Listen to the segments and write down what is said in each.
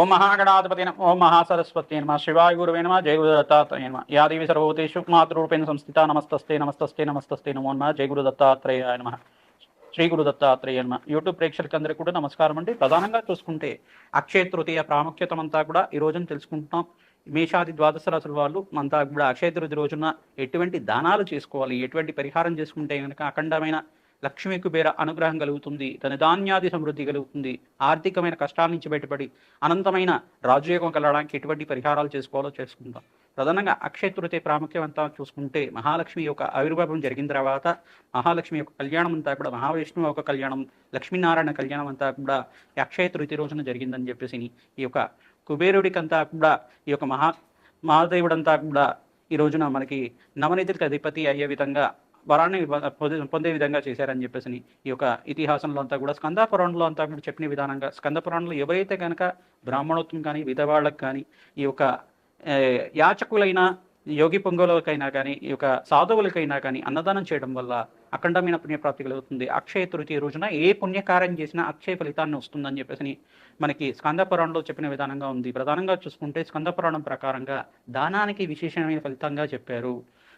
ఓం మహాగణాధిపతి నమ ఓం మహాసరస్వతి నమ. శివాయ గురువే నమ జయ గురు దత్తాత్రేయ నమ యాదేవి సర్వభూతేషు మాతృరూపేణ సంస్థిత నమస్తస్తే నమస్తస్తే నమస్తస్తే నమో నమ. జయ గురు దత్తాత్రేయ నమ. శ్రీ గురు దత్తాత్రేయ నమ. యూట్యూబ్ ప్రేక్షకులందరికీ కూడా నమస్కారం అండి. ప్రధానంగా చూసుకుంటే అక్షయ తృతీయ ప్రాముఖ్యత అంతా కూడా ఈ రోజున తెలుసుకుంటున్నాం. మేషాది ద్వాదశ రాసుల వాళ్ళు అంతా కూడా అక్షయ తృతీయ రోజున ఎటువంటి దానాలు చేసుకోవాలి ఎటువంటి పరిహారం చేసుకుంటే కనుక అఖండమైన లక్ష్మీ కుబేర అనుగ్రహం కలుగుతుంది తన ధాన్యాది సమృద్ధి కలుగుతుంది ఆర్థికమైన కష్టాల నుంచి బయటపడి అనంతమైన రాజయోగం కలగడానికి ఎటువంటి పరిహారాలు చేసుకోవాలో చేసుకుందాం. ప్రధానంగా అక్షయ తృతీయ ప్రాముఖ్యం అంతా చూసుకుంటే మహాలక్ష్మి యొక్క ఆవిర్భావం జరిగిన తర్వాత మహాలక్ష్మి యొక్క కళ్యాణం అంతా కూడా మహావిష్ణువు యొక్క కళ్యాణం లక్ష్మీనారాయణ కళ్యాణం అంతా కూడా అక్షయ తృతీయ రోజున జరిగిందని చెప్పేసి ఈ యొక్క కుబేరుడికంతా కూడా ఈ యొక్క మహా మహాదేవుడంతా కూడా ఈ రోజున మనకి నవనిధులకు అధిపతి అయ్యే విధంగా వరాన్ని పొందే- పొందే విధంగా చేశారని చెప్పేసి ఈ యొక్క ఇతిహాసంలో అంతా కూడా స్కంద పురాణంలో అంతా కూడా చెప్పిన విధానంగా స్కంద పురాణంలో ఎవరైతే కనుక బ్రాహ్మణోత్వం కానీ విధవాళ్ళకి కానీ ఈ యొక్క యాచకులైన యోగి పొంగోలకైనా కానీ ఈ యొక్క సాధువులకైనా కానీ అన్నదానం చేయడం వల్ల అఖండమైన పుణ్యప్రాప్తి కలుగుతుంది. అక్షయ తృతీయ రోజున ఏ పుణ్యకార్యం చేసినా అక్షయ ఫలితాన్ని వస్తుందని చెప్పేసి మనకి స్కందపురాణంలో చెప్పిన విధానంగా ఉంది. ప్రధానంగా చూసుకుంటే స్కందపురాణం ప్రకారంగా దానానికి విశేషమైన ఫలితంగా చెప్పారు.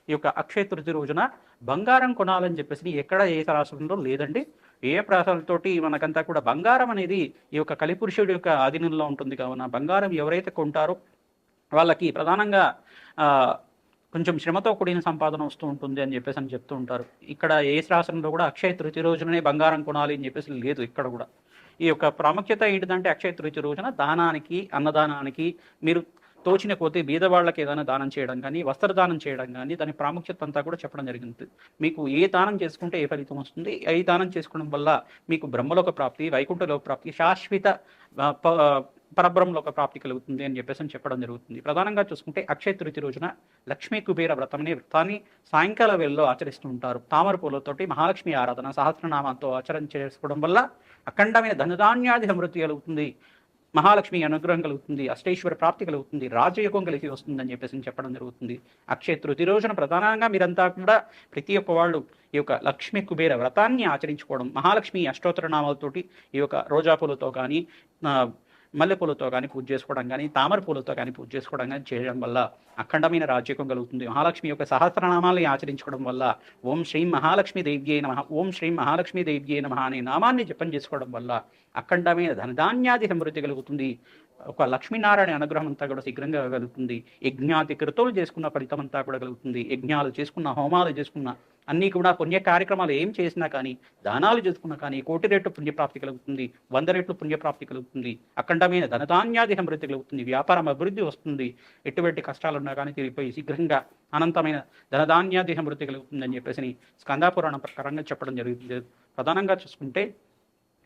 ఈ యొక్క అక్షయ తృతి రోజున బంగారం కొనాలని చెప్పేసి ఎక్కడ ఏ రాష్ట్రంలో లేదండి. ఏ ప్రాసాలతోటి మనకంతా కూడా బంగారం అనేది ఈ యొక్క కలిపురుషుడి యొక్క ఆధీనంలో ఉంటుంది. కావున బంగారం ఎవరైతే కొంటారో వాళ్ళకి ప్రధానంగా కొంచెం శ్రమతో కూడిన సంపాదన వస్తూ ఉంటుంది అని చెప్పేసి అని చెప్తూ ఉంటారు. ఇక్కడ ఏ శాసనంలో కూడా అక్షయ తృతి రోజుననే బంగారం కొనాలి అని చెప్పేసి లేదు ఇక్కడ కూడా. ఈ యొక్క ప్రాముఖ్యత ఏంటిదంటే అక్షయ తృతి రోజున దానానికి అన్నదానానికి మీరు తోచిన కొద్దీ ఏదైనా దానం చేయడం కానీ వస్త్రదానం చేయడం కానీ దాని ప్రాముఖ్యత అంతా కూడా చెప్పడం జరిగింది. మీకు ఏ దానం చేసుకుంటే ఏ ఫలితం వస్తుంది? ఏ దానం చేసుకోవడం వల్ల మీకు బ్రహ్మలోక ప్రాప్తి వైకుంఠలోక ప్రాప్తి శాశ్వత ఆ, ప- పరబ్రహ్మలోక ప్రాప్తి కలుగుతుంది అని చెప్పేసి అని చెప్పడం జరుగుతుంది. ప్రధానంగా చూసుకుంటే అక్షయ తృతి రోజున లక్ష్మీ కుబేర వ్రతం అనే వ్రతాన్ని సాయంకాల వేళలో ఆచరిస్తూ ఉంటారు. తామర పూలతోటి మహాలక్ష్మి ఆరాధన సహస్రనామంతో ఆచరణ చేసుకోవడం వల్ల అఖండమైన ధనధాన్యాది సమృద్ధి కలుగుతుంది. మహాలక్ష్మి అనుగ్రహం కలుగుతుంది అష్టేశ్వర ప్రాప్తి కలుగుతుంది రాజయోగం కలిసి వస్తుందని చెప్పేసి చెప్పడం జరుగుతుంది. అక్షయ తృతీయ రోజున ప్రధానంగా మీరంతా కూడా ప్రతి ఒక్క వాళ్ళు ఈ యొక్క లక్ష్మి కుబేర వ్రతాన్ని ఆచరించుకోవడం మహాలక్ష్మి అష్టోత్తర నామాలతోటి ఈ యొక్క రోజా పూలతో కానీ ఆ, మల్లెపూలతో కానీ పూజ చేసుకోవడం కానీ తామర పూలతో కానీ పూజ చేసుకోవడం కానీ చేయడం వల్ల అఖండమైన రాజ్యకం కలుగుతుంది. మహాలక్ష్మి యొక్క సహస్రనామాల్ని ఆచరించుకోవడం వల్ల ఓం శ్రీం మహాలక్ష్మి దేవ్యే నమ ఓం శ్రీం మహాలక్ష్మి దేవ్యే నమ అనే నామాన్ని జపం చేసుకోవడం వల్ల అఖండమైన ధనధాన్యాది సమృద్ధి కలుగుతుంది. ఒక లక్ష్మీనారాయణ అనుగ్రహం అంతా కూడా శీఘ్రంగా కలుగుతుంది. యజ్ఞాతి కృతులు చేసుకున్న ఫలితం అంతా కూడా కలుగుతుంది. యజ్ఞాలు చేసుకున్న హోమాలు చేసుకున్న అన్నీ కూడా పుణ్య కార్యక్రమాలు ఏం చేసినా కానీ దానాలు చేసుకున్నా కానీ కోటి రెట్లు పుణ్యప్రాప్తి కలుగుతుంది. వంద రెట్లు పుణ్యప్రాప్తి కలుగుతుంది. అఖండమైన ధనధాన్యాది సమృద్ధి కలుగుతుంది. వ్యాపారం అభివృద్ధి వస్తుంది. ఎటువంటి కష్టాలు ఉన్నా కానీ తిరిగిపోయి శీఘ్రంగా అనంతమైన ధనధాన్యాది సమృద్ధి కలుగుతుంది అని చెప్పేసి స్కందాపురాణం ప్రకారంగా చెప్పడం జరుగుతుంది. ప్రధానంగా చూసుకుంటే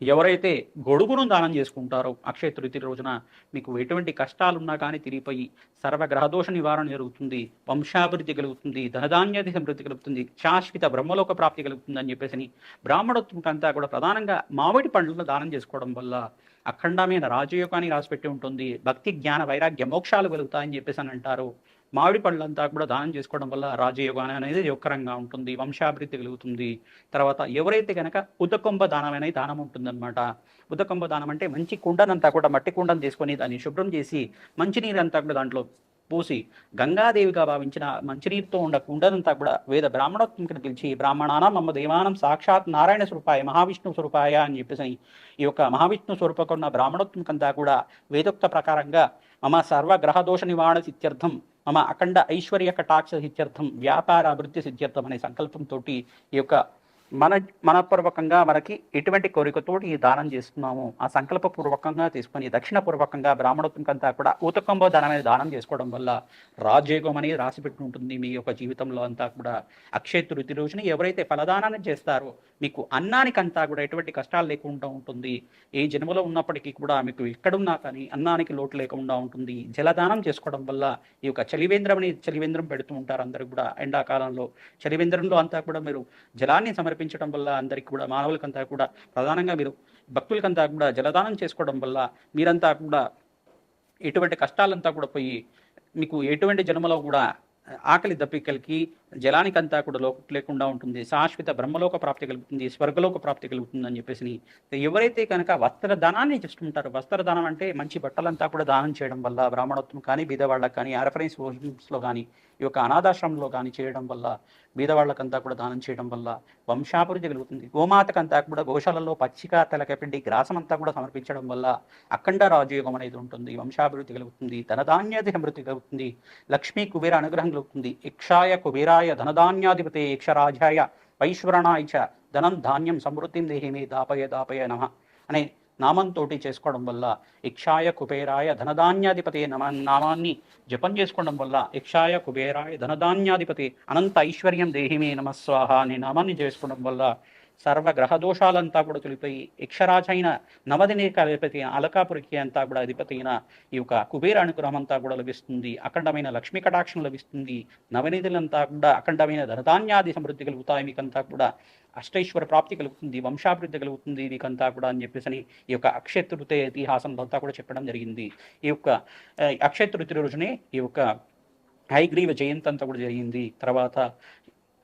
ఎవరైతే గొడుగును దానం చేసుకుంటారో అక్షయ తృతీయ రోజున మీకు ఎటువంటి కష్టాలున్నా కానీ తిరిగిపోయి సర్వ గ్రహదోష నివారణ జరుగుతుంది వంశాభివృద్ధి కలుగుతుంది ధనధాన్యాది సమృద్ధి కలుగుతుంది శాశ్వత బ్రహ్మలోక ప్రాప్తి కలుగుతుంది అని చెప్పేసి బ్రాహ్మణోత్వంకంతా కూడా ప్రధానంగా మామిడి పండ్లను దానం చేసుకోవడం వల్ల అఖండమైన రాజయోగాన్ని రాసిపెట్టి ఉంటుంది భక్తి జ్ఞాన వైరాగ్య మోక్షాలు కలుగుతాయని చెప్పేసి అని అంటారు. మామిడి పళ్ళంతా కూడా దానం చేసుకోవడం వల్ల రాజయోగం అనేది యొక్కరంగా ఉంటుంది వంశాభివృద్ధి కలుగుతుంది. తర్వాత ఎవరైతే కనుక ఉదకొంబ దానం అనేది దానం ఉంటుందన్నమాట ఉదకొంబ దానం అంటే మంచి కుండనంతా కూడా మట్టి కుండను తీసుకొని దాన్ని శుభ్రం చేసి మంచినీరు అంతా కూడా దాంట్లో పోసి గంగాదేవిగా భావించిన మంచినీరుతో ఉన్న కుండనంతా కూడా వేద బ్రాహ్మణోత్మకను పిలిచి బ్రాహ్మణానం మమ్మ దేవానం సాక్షాత్ నారాయణ స్వరూపాయ మహావిష్ణు స్వరూపాయ అని చెప్పేసి ఈ యొక్క మహావిష్ణు స్వరూపకున్న బ్రాహ్మణోత్మకంతా కూడా వేదోక్త ప్రకారంగా మమ సర్వ గ్రహదోష నివారణ సిత్యర్థం మమ అఖండ ఐశ్వర్య కటాక్ష సిత్యర్థం వ్యాపార అభివృద్ధి సిద్ధ్యర్థం అనే సంకల్పంతో ఈ యొక్క మన మనపూర్వకంగా మనకి ఎటువంటి కోరికతోటి ఈ దానం చేస్తున్నాము? ఆ సంకల్పపూర్వకంగా తీసుకొని దక్షిణపూర్వకంగా బ్రాహ్మణోత్మకంతా కూడా ఊతకంబో దానం అనేది దానం చేసుకోవడం వల్ల రాజయోగం అనేది రాసిపెట్టి ఉంటుంది మీ యొక్క జీవితంలో అంతా కూడా. అక్షయ తృతి రోజున ఎవరైతే ఫలదానాన్ని చేస్తారో మీకు అన్నానికంతా కూడా ఎటువంటి కష్టాలు లేకుండా ఉంటుంది. ఏ జన్మలో ఉన్నప్పటికీ కూడా మీకు ఎక్కడున్నా కానీ అన్నానికి లోటు లేకుండా ఉంటుంది. జలదానం చేసుకోవడం వల్ల ఈ యొక్క చలివేంద్రం అనేది చలివేంద్రం పెడుతూ ఉంటారు అందరూ కూడా. ఎండాకాలంలో చలివేంద్రంలో అంతా కూడా మీరు జలాన్ని సమర్పించడం వల్ల అందరికి కూడా మానవులకంతా కూడా ప్రధానంగా మీరు భక్తులకంతా కూడా జలదానం చేసుకోవడం వల్ల మీరంతా కూడా ఎటువంటి కష్టాలంతా కూడా పోయి మీకు ఎటువంటి జన్మలో కూడా ఆకలి దప్పికలకి జలానికంతా కూడా లోటు లేకుండా ఉంటుంది. శాశ్వత బ్రహ్మలోక ప్రాప్తి కలుగుతుంది స్వర్గలోక ప్రాప్తి కలుగుతుంది అని చెప్పేసి ఎవరైతే కనుక వస్త్రదానాన్ని వస్త్ర వస్త్రదానం అంటే మంచి బట్టలంతా కూడా దానం చేయడం వల్ల బ్రాహ్మణత్వం కానీ బీదవాళ్ళకి కానీ రెఫరెన్స్ హోమ్స్లో కానీ ఈ యొక్క అనాథాశ్రమంలో కానీ చేయడం వల్ల బీదవాళ్ళకంతా కూడా దానం చేయడం వల్ల వంశాభివృద్ధి కలుగుతుంది. గోమాతకంతా కూడా గోశాలలో పచ్చిక తలకపిండి గ్రాసం అంతా కూడా సమర్పించడం వల్ల అఖండ రాజయోగం అనేది ఉంటుంది. వంశాభివృద్ధి కలుగుతుంది ధనధాన్యాది సమృద్ధి కలుగుతుంది లక్ష్మీ కుబేర అనుగ్రహం కలుగుతుంది ఇక్షాయ కుబేరా కుబేరాయ ధనధాన్యాధిపతే యక్షరాజాయ వైశ్వరణాయ చ ధనం ధాన్యం సమృద్ధిం దేహిమే దాపయ దాపయ నమ అనే నామంతో చేసుకోవడం వల్ల ఇక్షాయ కుబేరాయ ధనధాన్యాధిపతి నమ నామాన్ని జపం చేసుకోవడం వల్ల ఇక్షాయ కుబేరాయ ధనధాన్యాధిపతి అనంత ఐశ్వర్యం దేహిమే నమస్వాహ అనే నామాన్ని చేసుకోవడం వల్ల సర్వ గ్రహ దోషాలంతా కూడా తొలిపోయి యక్షరాజైన నవదినేక అధిపతి అలకాపురికి అంతా కూడా అధిపతి అయిన ఈ యొక్క కుబేర అనుగ్రహం అంతా కూడా లభిస్తుంది. అఖండమైన లక్ష్మీ కటాక్షం లభిస్తుంది. నవనిధులంతా కూడా అఖండమైన ధనధాన్యాది సమృద్ధి కలుగుతాయి. మీకంతా కూడా అష్టైశ్వర ప్రాప్తి కలుగుతుంది. వంశాభివృద్ధి కలుగుతుంది. మీకంతా కూడా అని చెప్పేసి ఈ యొక్క అక్షయతృతీయ ఇతిహాసంలో అంతా కూడా చెప్పడం జరిగింది. ఈ యొక్క అక్షయతృతి అక్షయ రోజునే ఈ యొక్క హైగ్రీవ జయంతి అంతా కూడా జరిగింది. తర్వాత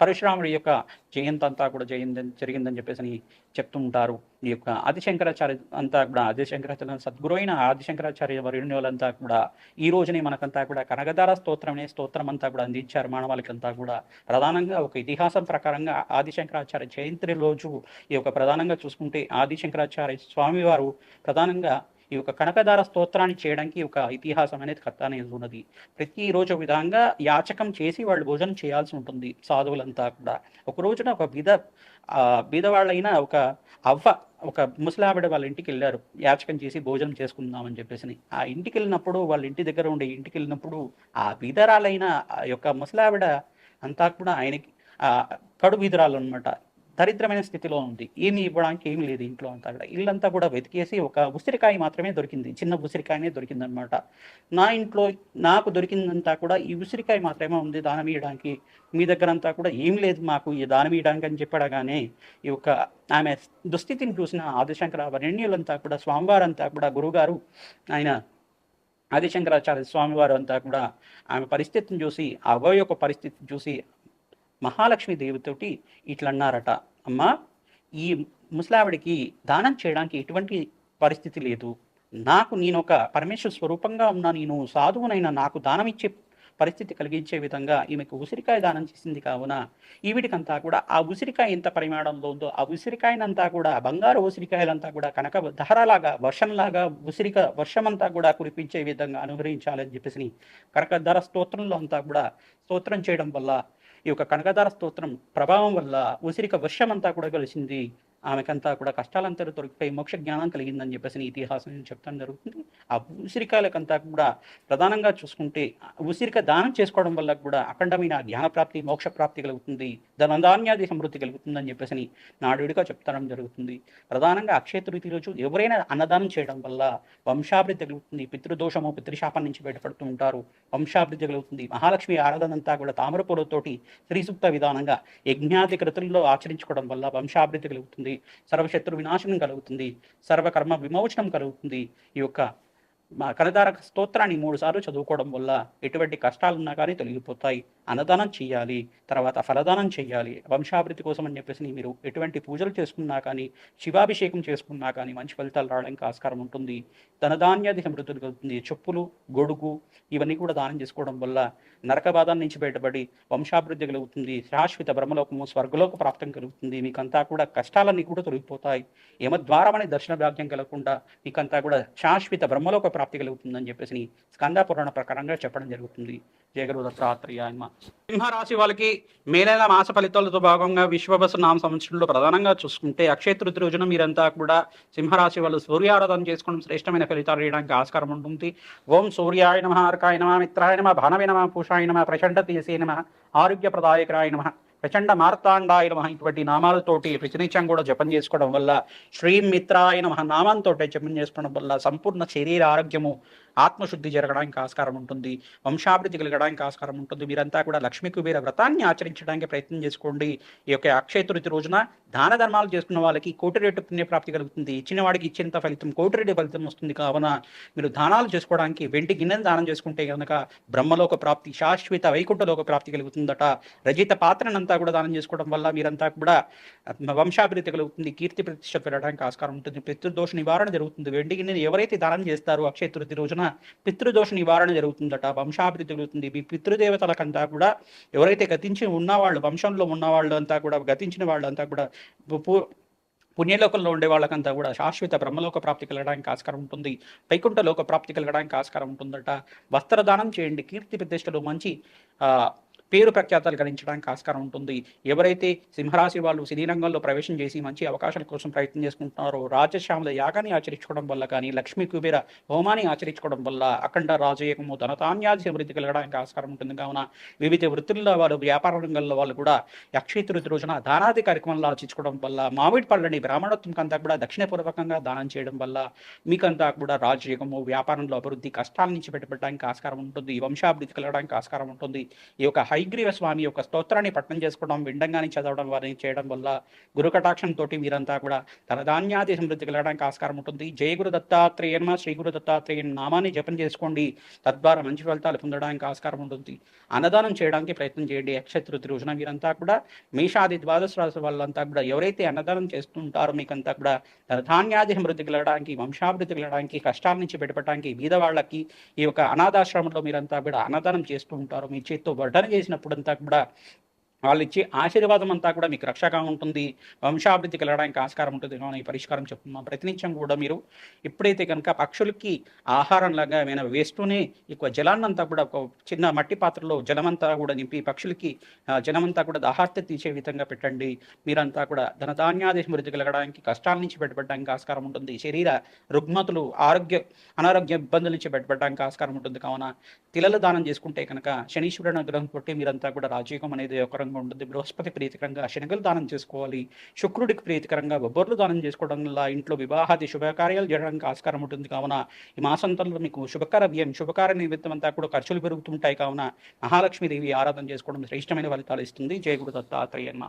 పరశురాముడి యొక్క జయంతి అంతా కూడా జయిందని జరిగిందని చెప్పేసి చెప్తుంటారు. ఈ యొక్క ఆదిశంకరాచార్య అంతా కూడా ఆదిశంకరాచార్య సద్గురు అయిన ఆదిశంకరాచార్య వర్యుణ్యులంతా కూడా ఈ రోజునే మనకంతా కూడా కనగధార స్తోత్రం అనే స్తోత్రం అంతా కూడా అందించారు మానవాళికంతా కూడా. ప్రధానంగా ఒక ఇతిహాసం ప్రకారంగా ఆదిశంకరాచార్య జయంతి రోజు ఈ యొక్క ప్రధానంగా చూసుకుంటే ఆదిశంకరాచార్య స్వామివారు ప్రధానంగా ఈ యొక్క కనకదార స్తోత్రాన్ని చేయడానికి ఒక ఇతిహాసం అనేది కథ అనేది ఉన్నది ప్రతిరోజు ఒక విధంగా యాచకం చేసి వాళ్ళు భోజనం చేయాల్సి ఉంటుంది సాధువులంతా కూడా. ఒక రోజున ఒక బీద ఆ, బీదవాళ్ళైన ఒక అవ్వ ఒక ముసలావిడ వాళ్ళ ఇంటికి వెళ్ళారు. యాచకం చేసి భోజనం చేసుకుందామని చెప్పేసి. ఆ ఇంటికి వెళ్ళినప్పుడు వాళ్ళ ఇంటి దగ్గర ఉండే ఇంటికి వెళ్ళినప్పుడు ఆ బీదరాలైన ఆ యొక్క ముసలావిడ అంతా కూడా ఆయనకి ఆ కడు బీదరాలు అనమాట దరిద్రమైన స్థితిలో ఉంది. ఏమి ఇవ్వడానికి ఏమి లేదు ఇంట్లో అంతా కూడా. ఇల్లంతా కూడా వెతికేసి ఒక ఉసిరికాయ మాత్రమే దొరికింది. చిన్న ఉసిరికాయనే దొరికిందనమాట. నా ఇంట్లో నాకు దొరికిందంతా కూడా ఈ ఉసిరికాయ మాత్రమే ఉంది దానం ఇవ్వడానికి మీ దగ్గర అంతా కూడా ఏం లేదు మాకు ఈ దానం ఇవ్వడానికి అని చెప్పడగానే ఈ యొక్క ఆమె దుస్థితిని చూసిన ఆదిశంకర వరణ్యులంతా కూడా స్వామివారంతా కూడా గురుగారు ఆయన ఆదిశంకరాచార్య స్వామివారు అంతా కూడా ఆమె పరిస్థితిని చూసి ఆ అవ్వ యొక్క పరిస్థితిని చూసి మహాలక్ష్మి దేవితోటి ఇట్లన్నారట. అమ్మా ఈ ముసలావిడికి దానం చేయడానికి ఎటువంటి పరిస్థితి లేదు. నాకు నేను ఒక పరమేశ్వర స్వరూపంగా ఉన్న నేను సాధువునైనా నాకు దానం ఇచ్చే పరిస్థితి కలిగించే విధంగా ఈమెకు ఉసిరికాయ దానం చేసింది కావున ఈవిడికంతా కూడా ఆ ఉసిరికాయ ఎంత పరిమాణంలో ఉందో ఆ ఉసిరికాయనంతా కూడా బంగారు ఉసిరికాయలంతా కూడా కనక ధరలాగా వర్షంలాగా ఉసిరిక వర్షమంతా కూడా కురిపించే విధంగా అనుగ్రహించాలని చెప్పేసి కనకధర స్తోత్రంలో అంతా కూడా స్తోత్రం చేయడం వల్ల ఈ యొక్క కనకదార స్తోత్రం ప్రభావం వల్ల ఉసిరిక వర్షం అంతా కూడా కలిసింది ఆమెకంతా కూడా కష్టాలంతా దొరికిపోయి మోక్ష జ్ఞానం కలిగిందని చెప్పేసి ఇతిహాసం చెప్తాను జరుగుతుంది. ఆ ఉసిరికాయలకంతా కూడా ప్రధానంగా చూసుకుంటే ఉసిరిక దానం చేసుకోవడం వల్ల కూడా అఖండమైన జ్ఞాన ప్రాప్తి మోక్ష ప్రాప్తి కలుగుతుంది. ధనధాన్యాది సమృద్ధి కలుగుతుందని చెప్పేసి నాడుడిగా చెప్తాడం జరుగుతుంది. ప్రధానంగా అక్షయ తృతీయ రోజు ఎవరైనా అన్నదానం చేయడం వల్ల వంశాభివృద్ధి కలుగుతుంది. పితృదోషము పితృశాపం నుంచి బయటపడుతూ ఉంటారు. వంశాభివృద్ధి కలుగుతుంది. మహాలక్ష్మి ఆరాధన అంతా కూడా తామరపూలతోటి శ్రీసూక్త విధానంగా యజ్ఞాది కృతుల్లో ఆచరించుకోవడం వల్ల వంశాభివృద్ధి కలుగుతుంది. సర్వశత్రు వినాశనం కలుగుతుంది సర్వకర్మ విమోచనం కలుగుతుంది. ఈ యొక్క మా కనదారక స్తోత్రాన్ని మూడు సార్లు చదువుకోవడం వల్ల ఎటువంటి కష్టాలున్నా కానీ తొలగిపోతాయి. అన్నదానం చేయాలి తర్వాత ఫలదానం చేయాలి వంశాభివృద్ధి కోసం అని చెప్పేసి మీరు ఎటువంటి పూజలు చేసుకున్నా కానీ శివాభిషేకం చేసుకున్నా కానీ మంచి ఫలితాలు రావడానికి ఆస్కారం ఉంటుంది. ధనధాన్యాది సమృద్ధులు కలుగుతుంది. చెప్పులు గొడుగు ఇవన్నీ కూడా దానం చేసుకోవడం వల్ల నరక బాధ నుంచి బయటపడి వంశాభివృద్ధి కలుగుతుంది. శాశ్వత బ్రహ్మలోకము స్వర్గలోక ప్రాప్తం కలుగుతుంది. మీకంతా కూడా కష్టాలన్నీ కూడా తొలగిపోతాయి. యమద్వారమనే దర్శన భాగ్యం కలగకుండా మీకంతా కూడా శాశ్వత బ్రహ్మలోక ప్రాప్తి కలుగుతుందని చెప్పేసి స్కంద పురాణ ప్రకారంగా చెప్పడం జరుగుతుంది. జయగురు దత్తాత్రేయ ఆయన సింహరాశి వాళ్ళకి మేలైన మాస ఫలితాలతో భాగంగా విశ్వబసు నామ సంవత్సరంలో ప్రధానంగా చూసుకుంటే అక్షయ తృతి రోజున మీరంతా కూడా సింహరాశి వాళ్ళు సూర్యారాధన చేసుకోవడం శ్రేష్టమైన ఫలితాలు ఇవ్వడానికి ఆస్కారం ఉంటుంది. ఓం సూర్యాయ నమ అర్కాయ నమ మిత్రాయ నమ భానవే నమ పూషాయ నమ ప్రచండ తీసే నమ ఆరోగ్యప్రదాయకరాయ నమ. ప్రచండ మార్తాండాయ నమ ఇటువంటి నామాలతోటి ప్రతినిత్యం కూడా జపం చేసుకోవడం వల్ల శ్రీం మిత్రాయ నమ నామంతో జపం చేసుకోవడం వల్ల సంపూర్ణ శరీర ఆరోగ్యము ఆత్మశుద్ధి జరగడానికి ఆస్కారం ఉంటుంది. వంశాభివృద్ధి కలగడానికి ఆస్కారం ఉంటుంది. మీరంతా కూడా లక్ష్మీ కుబేర వ్రతాన్ని ఆచరించడానికి ప్రయత్నం చేసుకోండి. ఈ యొక్క అక్షయ రోజున దాన ధర్మాలు చేసుకున్న వాళ్ళకి కోటి రేటు పుణ్యప్రాప్తి కలుగుతుంది. ఇచ్చిన వాడికి ఇచ్చినంత ఫలితం కోటి రేటు ఫలితం వస్తుంది. కావున మీరు దానాలు చేసుకోవడానికి వెండి గిన్నెను దానం చేసుకుంటే కనుక బ్రహ్మలోక ప్రాప్తి శాశ్వత వైకుంఠలోక ప్రాప్తి కలుగుతుందట. రజిత పాత్రనంతా కూడా దానం చేసుకోవడం వల్ల మీరంతా కూడా వంశాభివృద్ధి కలుగుతుంది కీర్తి ప్రతిష్ట పెరగడానికి ఆస్కారం ఉంటుంది పితృదోష నివారణ జరుగుతుంది. వెండి గిన్నెని ఎవరైతే దానం చేస్తారో అక్షయ తృతీయ రోజున పితృదోష నివారణ జరుగుతుందట వంశాభివృద్ధి కలుగుతుంది. మీ పితృదేవతలకంతా కూడా ఎవరైతే గతించి ఉన్నవాళ్ళు వంశంలో ఉన్నవాళ్ళు అంతా కూడా గతించిన వాళ్ళంతా కూడా పుణ్యలోకంలో ఉండే వాళ్ళకంతా కూడా శాశ్వత బ్రహ్మలోక ప్రాప్తి కలగడానికి ఆస్కారం ఉంటుంది. వైకుంఠ లోక ప్రాప్తి కలగడానికి ఆస్కారం ఉంటుందట. వస్త్రదానం చేయండి కీర్తి ప్రతిష్టలు మంచి ఆ, పేరు ప్రఖ్యాతాలు గణించడానికి ఆస్కారం ఉంటుంది. ఎవరైతే సింహరాశి వాళ్ళు సినీ రంగంలో ప్రవేశం చేసి మంచి అవకాశాల కోసం ప్రయత్నం చేసుకుంటున్నారో రాజశ్యామల యాగాన్ని ఆచరించుకోవడం వల్ల కానీ లక్ష్మీ కుబేర హోమాన్ని ఆచరించుకోవడం వల్ల అఖండ రాజయోగము ధనతాన్యాది అభివృద్ధి కలగడానికి ఆస్కారం ఉంటుంది. కావున వివిధ వృత్తుల్లో వాళ్ళు వ్యాపార రంగంలో వాళ్ళు కూడా అక్షయతృతి రోజున దానాది కార్యక్రమాలు ఆచరించుకోవడం వల్ల మామిడి పళ్ళని బ్రాహ్మణత్వంకి అంతా కూడా దక్షిణపూర్వకంగా దానం చేయడం వల్ల మీకంతా కూడా రాజయోగము వ్యాపారంలో అభివృద్ధి కష్టాల నుంచి బయటపడడానికి ఆస్కారం ఉంటుంది. వంశాభివృద్ధి కలగడానికి ఆస్కారం ఉంటుంది. ఈ యొక్క హై హయగ్రీవ స్వామి యొక్క స్తోత్రాన్ని పట్టణం చేసుకోవడం విండంగాని చదవడం వారిని చేయడం వల్ల గురుకటాక్షం తోటి మీరంతా కూడా ధనధాన్యాది సమృద్ధి కలగడానికి ఆస్కారం ఉంటుంది. జయ గురు దత్తాత్రేయన్మ శ్రీ గురు దత్తాత్రేయన్ నామాన్ని జపం చేసుకోండి. తద్వారా మంచి ఫలితాలు పొందడానికి ఆస్కారం ఉంటుంది. అన్నదానం చేయడానికి ప్రయత్నం చేయండి. అక్షతృతి రోజున మీరంతా కూడా మేషాది ద్వాదశ రాశి వాళ్ళంతా కూడా ఎవరైతే అన్నదానం చేస్తుంటారో మీకంతా కూడా ధనధాన్యాది సమృద్ధి కలగడానికి వంశాభివృద్ధి కలగడానికి కష్టాల నుంచి బయటపడడానికి బీద వాళ్ళకి ఈ యొక్క అనాథాశ్రమంలో మీరంతా కూడా అన్నదానం చేస్తూ ఉంటారు. మీ చేత్తో వడ్డన చేసినప్పుడంతా కూడా వాళ్ళు ఇచ్చే ఆశీర్వాదం అంతా కూడా మీకు రక్షగా ఉంటుంది. వంశాభివృద్ధి కలగడానికి ఆస్కారం ఉంటుంది. కావున ఈ పరిష్కారం చెప్తున్నాం ప్రతినిత్యం కూడా మీరు ఎప్పుడైతే కనుక పక్షులకి ఆహారం లాగా ఏమైనా వేస్తూనే ఎక్కువ జలాన్నంతా కూడా ఒక చిన్న మట్టి పాత్రలో జలమంతా కూడా నింపి పక్షులకి జలమంతా కూడా దాహార్త తీసే విధంగా పెట్టండి. మీరంతా కూడా ధనధాన్యాది సమృద్ధి కలగడానికి కష్టాల నుంచి బయటపడడానికి ఆస్కారం ఉంటుంది. శరీర రుగ్మతులు ఆరోగ్య అనారోగ్య ఇబ్బందుల నుంచి బయటపడడానికి ఆస్కారం ఉంటుంది. కావున తిలలు దానం చేసుకుంటే కనుక శనీశ్వరుడు అనుగ్రహం కొట్టి మీరంతా కూడా రాజయోగం అనేది ఒక రంగా ఉంటుంది. బృహస్పతి ప్రీతికరంగా శనగలు దానం చేసుకోవాలి. శుక్రుడికి ప్రీతికరంగా బొబ్బర్లు దానం చేసుకోవడం వల్ల ఇంట్లో వివాహాది శుభకార్యాలు జరగడానికి ఆస్కారం ఉంటుంది. కావున ఈ మాసంతంలో మీకు శుభకార వ్యయం శుభకార్య నిమిత్తం అంతా కూడా ఖర్చులు పెరుగుతుంటాయి. కావున మహాలక్ష్మీదేవి ఆరాధన చేసుకోవడం శ్రేష్టమైన ఫలితాలు ఇస్తుంది. జయ దత్తాత్రేయన్మ